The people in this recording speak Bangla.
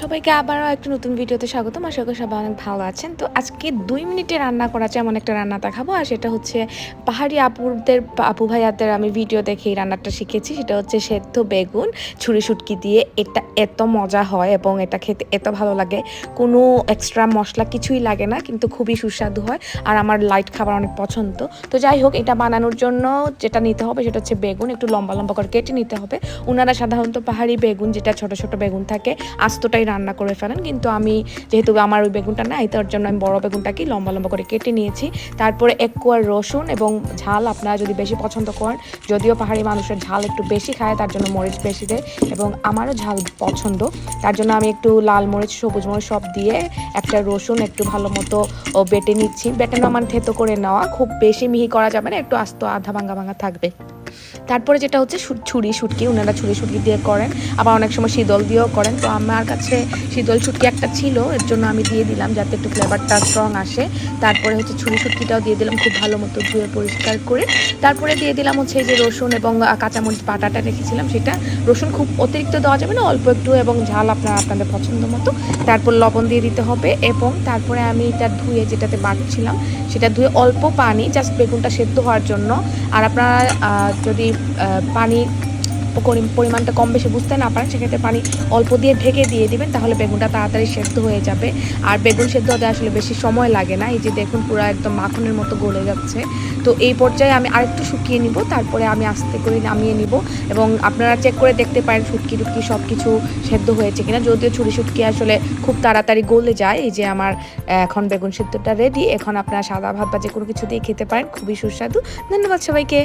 সবাইকে আবারও একটা নতুন ভিডিওতে স্বাগতম। আশা করি সবাই অনেক ভালো আছেন। তো আজকে দুই মিনিটে রান্না করা আছে এমন একটা রান্না দেখাবো, আর সেটা হচ্ছে পাহাড়ি আপুদের আপু ভাইয়াদের আমি ভিডিও দেখে এই রান্নাটা শিখেছি। সেটা হচ্ছে সেদ্ধ বেগুন, ছুরি শুটকি দিয়ে এটা এত মজা হয় এবং এটা খেতে এত ভালো লাগে। কোনো এক্সট্রা মশলা কিছুই লাগে না, কিন্তু খুবই সুস্বাদু হয় আর আমার লাইট খাবার অনেক পছন্দ। তো যাই হোক, এটা বানানোর জন্য যেটা নিতে হবে সেটা হচ্ছে বেগুন, একটু লম্বা লম্বা করে কেটে নিতে হবে। ওনারা সাধারণত পাহাড়ি বেগুন, যেটা ছোট ছোট বেগুন থাকে আস্তটাই রান্না করে ফেলেন। কিন্তু আমি যেহেতু আমার ওই বেগুনটা নাই, তার জন্য আমি বড় বেগুনটাকে লম্বা লম্বা করে কেটে নিয়েছি। তারপরে এক কোয়ার রসুন এবং ঝাল আপনারা যদি বেশি পছন্দ করেন, যদিও পাহাড়ি মানুষের ঝাল একটু বেশি খায়, তার জন্য মরিচ বেশি দেয় এবং আমারও ঝাল পছন্দ। তার জন্য আমি একটু লাল মরিচ, সবুজ মরিচ সব দিয়ে একটা রসুন একটু ভালো মতো বেটে নিচ্ছি। বেটানো মানে থেতো করে নেওয়া, খুব বেশি মিহি করা যাবে না, একটু আস্ত আধা ভাঙা ভাঙা থাকবে। তারপরে যেটা হচ্ছে ছুরি শুটকি ওনারা ছুরি শুটকি দিয়ে করেন। আবার অনেক সময় শীতল দিয়েও করেন। তো আমার কাছে শীতল শুটকি একটা ছিল, এর জন্য আমি দিয়ে দিলাম যাতে একটু ফ্লেভারটা স্ট্রং আসে। তারপরে হচ্ছে ছুরি শুটকিটাও দিয়ে দিলাম খুব ভালো মতো ধুয়ে পরিষ্কার করে। তারপরে দিয়ে দিলাম হচ্ছে এই যে রসুন এবং কাঁচামরিচ বাটাটা রেখেছিলাম সেটা। রসুন খুব অতিরিক্ত দেওয়া যাবে না, অল্প একটু এবং ঝাল আপনার, আপনাদের পছন্দ মতো। তারপর লবণ দিয়ে দিতে হবে এবং তারপরে আমি এটা ধুয়ে যেটাতে বাটছিলাম, সেটা ধুয়ে অল্প পানি জাস্ট বেগুনটা সেদ্ধ হওয়ার জন্য আর আপনারা যদি পানি পরিমাণটা কম বেশি বুঝতে না পারেন, সেক্ষেত্রে পানি অল্প দিয়ে ঢেকে দিয়ে দিবেন, তাহলে বেগুনটা তাড়াতাড়ি সেদ্ধ হয়ে যাবে। আর বেগুন সেদ্ধ হতে আসলে বেশি সময় লাগে না, এই যে দেখুন পুরো একদম মাখনের মতো গলে যাচ্ছে। তো এই পর্যায়ে আমি আরেকটু শুকিয়ে নিব, তারপরে আমি আস্তে করে নামিয়ে নিব এবং আপনারা চেক করে দেখতে পারেন শুটকি টুটকি সব কিছু সেদ্ধ হয়েছে কিনা। যদিও ছুরি শুটকি আসলে খুব তাড়াতাড়ি গলে যায়, এই যে আমার এখন বেগুন সেদ্ধটা রেডি এখন আপনারা সাদা ভাত বা যে কোনো কিছু দিয়ে খেতে পারেন, খুবই সুস্বাদু। ধন্যবাদ সবাইকে।